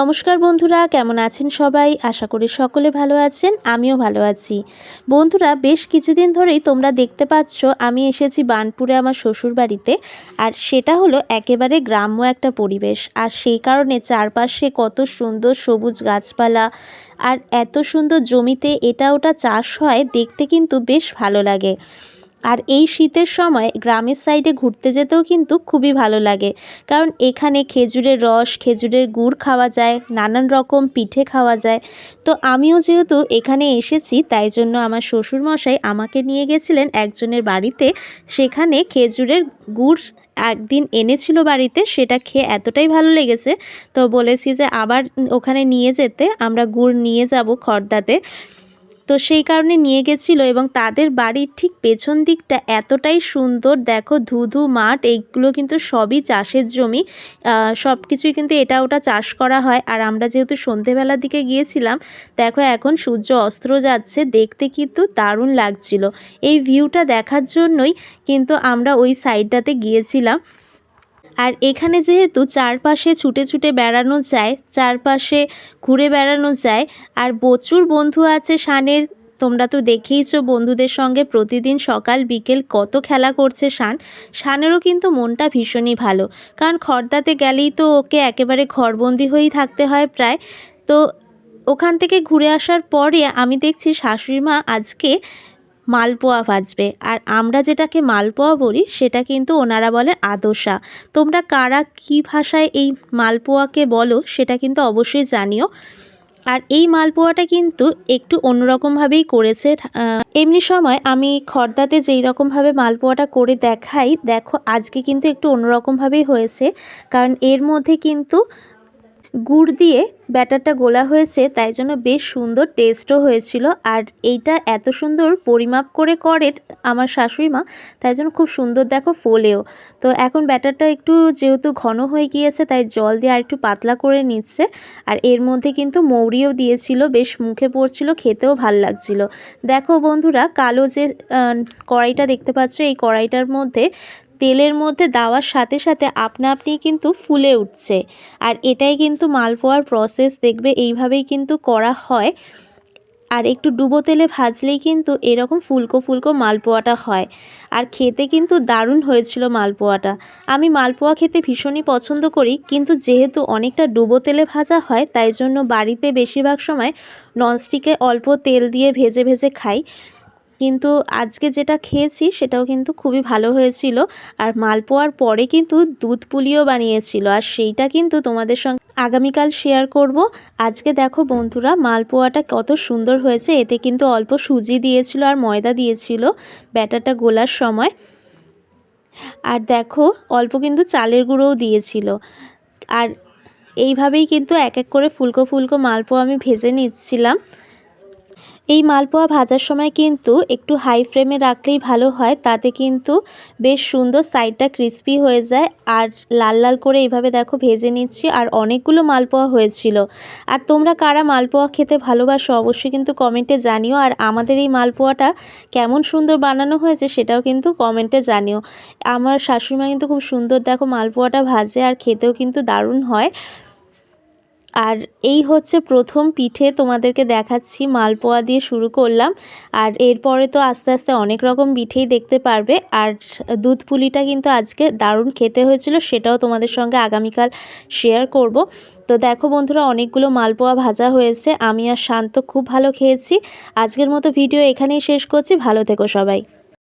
নমস্কার বন্ধুরা, কেমন আছেন সবাই? আশা করি সকলে ভালো আছেন, আমিও ভালো আছি। বন্ধুরা, বেশ কিছুদিন ধরেই তোমরা দেখতে পাচ্ছ, আমি এসেছি বানপুরে আমার শ্বশুর বাড়িতে, আর সেটা হলো একেবারে গ্রাম্য একটা পরিবেশ। আর সেই কারণে চারপাশে কত সুন্দর সবুজ গাছপালা, আর এত সুন্দর জমিতে এটা ওটা চাষ হয়, দেখতে কিন্তু বেশ ভালো লাগে। আর এই শীতের সময় গ্রামের সাইডে ঘুরতে যেতেও কিন্তু খুবই ভালো লাগে। কারণ এখানে খেজুরের রস, খেজুরের গুড় খাওয়া যায়, নানান রকম পিঠে খাওয়া যায়। তো আমিও যেহেতু এখানে এসেছি, তাই জন্য আমার শ্বশুরমশাই আমাকে নিয়ে গেছিলেন একজনের বাড়িতে। সেখানে খেজুরের গুড় একদিন এনেছিল বাড়িতে, সেটা খেয়ে এতটাই ভালো লেগেছে। তো বলেছি যে আবার ওখানে নিয়ে যেতে, আমরা গুড় নিয়ে যাব খর্দাতে তো সেই কারণে নিয়ে গেছিল এবং তাদের বাড়ির ঠিক পেছন দিকটা এতটাই সুন্দর। দেখো ধুধু মাঠ, এইগুলো কিন্তু সবই চাষের জমি। সব কিছুই কিন্তু এটা ওটা চাষ করা হয়। আর আমরা যেহেতু সন্ধেবেলার দিকে গিয়েছিলাম, দেখো এখন সূর্য অস্ত্র যাচ্ছে, দেখতে কিন্তু দারুণ লাগছিল। এই ভিউটা দেখার জন্যই কিন্তু আমরা ওই সাইডটাতে গিয়েছিলাম। আর এখানে যেহেতু চারপাশে ছুটে ছুটে বেড়ানো যায়, চারপাশে ঘুরে বেড়ানো যায়, আর প্রচুর বন্ধু আছে শানের, তোমরা তো দেখেইছো বন্ধুদের সঙ্গে প্রতিদিন সকাল, বিকেল কত খেলা করছে শান। শানেরও কিন্তু মনটা ভীষণই ভালো, কারণ খর্দাতে গেলেই তো ওকে একেবারে ঘরবন্দি হয়েই থাকতে হয় প্রায়। তো ওখান থেকে ঘুরে আসার পরে আমি দেখছি শাশুড়ি মা আজকে মালপোয়া ভাজবে। আর আমরা যেটাকে মালপোয়া বলি, সেটা কিন্তু ওনারা বলে আদোসা। তোমরা কারা, কী ভাষায় এই মালপোয়াকে বলো, সেটা কিন্তু অবশ্যই জানিও। আর এই মালপোয়াটা কিন্তু একটু অন্যরকমভাবেই করেছে। এমনি সময় আমি খর্দাতে যেই রকমভাবে মালপোয়াটা করে দেখাই, দেখো আজকে কিন্তু একটু অন্যরকমভাবেই হয়েছে। কারণ এর মধ্যে কিন্তু গুড় দিয়ে ব্যাটারটা গোলা হয়েছে, তাই জন্য বেশ সুন্দর টেস্টও হয়েছিল। আর এইটা এত সুন্দর পরিমাপ করে করে আমার শাশুড়ি মা, তাই জন্য খুব সুন্দর দেখো ফোলেও। তো এখন ব্যাটারটা একটু যেহেতু ঘন হয়ে গিয়েছে, তাই জল দিয়ে আর একটু পাতলা করে নিচ্ছে। আর এর মধ্যে কিন্তু মৌরিও দিয়েছিল, বেশ মুখে পড়ছিল, খেতেও ভালো লাগছিল। দেখো বন্ধুরা, কালো যে কড়াইটা দেখতে পাচ্ছ, এই কড়াইটার মধ্যে তেলের মধ্যে দেওয়ার সাথে সাথে আপনা আপনি কিন্তু ফুলে উঠছে। আর এটাই কিন্তু মালপোয়ার প্রসেস দেখবে এইভাবেই কিন্তু করা হয়। আর একটু ডুবো তেলে ভাজলেই কিন্তু এরকম ফুলকো ফুলকো মালপোয়াটা হয়। আর খেতে কিন্তু দারুণ হয়েছিল মালপোয়াটা। আমি মালপোয়া খেতে ভীষণই পছন্দ করি, কিন্তু যেহেতু অনেকটা ডুবো তেলে ভাজা হয়, তাই জন্য বাড়িতে বেশিরভাগ সময় ননস্টিকে অল্প তেল দিয়ে ভেজে ভেজে খাই। কিন্তু আজকে যেটা খেয়েছি সেটাও কিন্তু খুবই ভালো হয়েছিল। আর মালপোয়ার পরে কিন্তু দুধ পুলিও বানিয়েছিল। আর সেইটা কিন্তু তোমাদের সঙ্গে আগামীকাল শেয়ার করব। আজকে দেখো বন্ধুরা, মালপোয়াটা কত সুন্দর হয়েছে। এতে কিন্তু অল্প সুজি দিয়েছিল আর ময়দা দিয়েছিল ব্যাটারটা গোলার সময়। আর দেখো, অল্প কিন্তু চালের গুঁড়োও দিয়েছিল। আর এইভাবেই কিন্তু এক এক করে ফুলকো ফুলকো মালপোয়া আমি ভেজে নিচ্ছিলাম। এই মালপোয়া ভাজার সময় কিন্তু একটু হাই ফ্লেমে রাখলেই ভালো হয়। তাতে কিন্তু বেশ সুন্দর সাইডটা ক্রিস্পি হয়ে যায়। আর লাল লাল করে এইভাবে দেখো ভেজে নিচ্ছি। আর অনেকগুলো মালপোয়া হয়েছিল। আর তোমরা কারা মালপোয়া খেতে ভালোবাসো অবশ্যই কিন্তু কমেন্টে জানিও। আর আমাদের এই মালপোয়াটা কেমন সুন্দর বানানো হয়েছে সেটাও কিন্তু কমেন্টে জানিও। আমার শাশুড়িমা কিন্তু খুব সুন্দর দেখো মালপোয়াটা ভাজে আর খেতেও কিন্তু দারুণ হয়। আর এই হচ্ছে প্রথম পিঠে তোমাদেরকে দেখাচ্ছি মালপোয়া দিয়ে শুরু করলাম। আর এরপরে তো আস্তে আস্তে অনেক রকম পিঠেই দেখতে পারবে। আর দুধ পুলিটা কিন্তু আজকে দারুণ খেতে হয়েছিল, সেটাও তোমাদের সঙ্গে আগামীকাল শেয়ার করব। তো দেখো বন্ধুরা, অনেকগুলো মালপোয়া ভাজা হয়েছে। আমি আর শান্ত খুব ভালো খেয়েছি। আজকের মতো ভিডিও এখানেই শেষ করছি। ভালো থেকো সবাই।